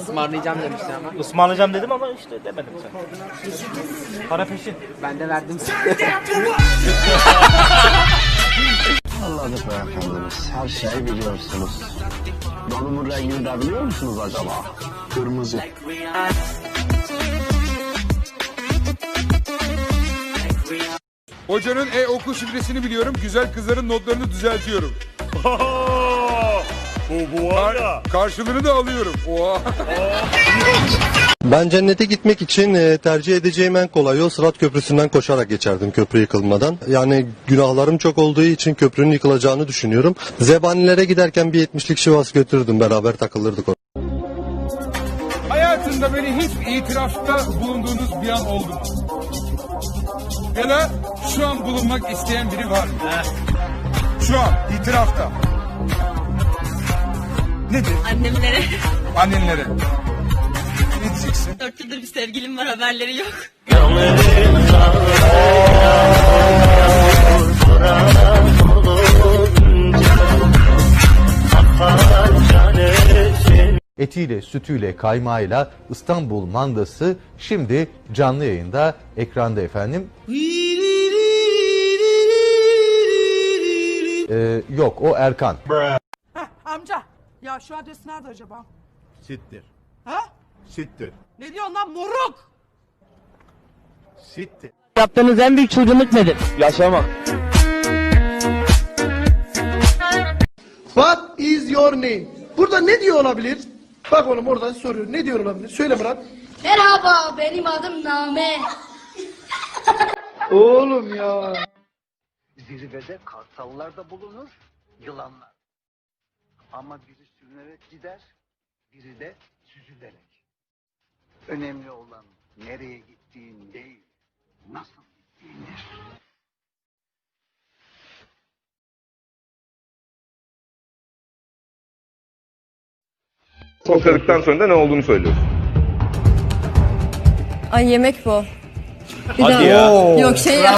Ismarlayacağım demiştin ama. Ismarlayacağım dedim ama işte demedim sen. Para peşin. Ben de verdim. Anladık be efendimiz. Her şeyi biliyorsunuz. Dolumun rengini de biliyor musunuz acaba? Kırmızı. Hocanın e-okul şifresini biliyorum. Güzel kızların notlarını düzeltiyorum. bu, bu var ya. Karşılığını da alıyorum. Oha. Ben cennete gitmek için e, tercih edeceğim en kolay yol Sırat Köprüsü'nden koşarak geçerdim köprü yıkılmadan. Yani günahlarım çok olduğu için köprünün yıkılacağını düşünüyorum. Zebanilere giderken bir 70'lik şivas götürürdüm beraber takılırdık orada. Hayatında böyle hiç itirafta bulunduğunuz bir an oldu mu? Ya da şu an bulunmak isteyen biri var mı? Şu an itirafta. Nedir? Annemlere Annenlere. Ne diyeceksin? dört yıldır bir sevgilim var haberleri yok. Etiyle, sütüyle, kaymağıyla İstanbul mandası şimdi canlı yayında ekranda efendim. Ee, yok o Erkan. Amca ya şu adres nerede acaba? Sittir. Ha? Sittir. Ne diyorsun lan moruk? Sittir. Yaptığınız en büyük çılgınlık nedir? What is your name? Burada ne diyor olabilir? Bak oğlum orada soruyor. Ne diyor olabilir? Söyle Murat. Merhaba benim adım Name. Oğlum ya. Zirvede kartallar da bulunur, yılanlar. Ama biri sürünerek gider, biri de süzülerek. Önemli olan nereye gittiğin değil, nasıl gittiğindir. Topladıktan sonra da ne olduğunu söylüyorsun. Ay yemek bu. Hadi ya. Yok şey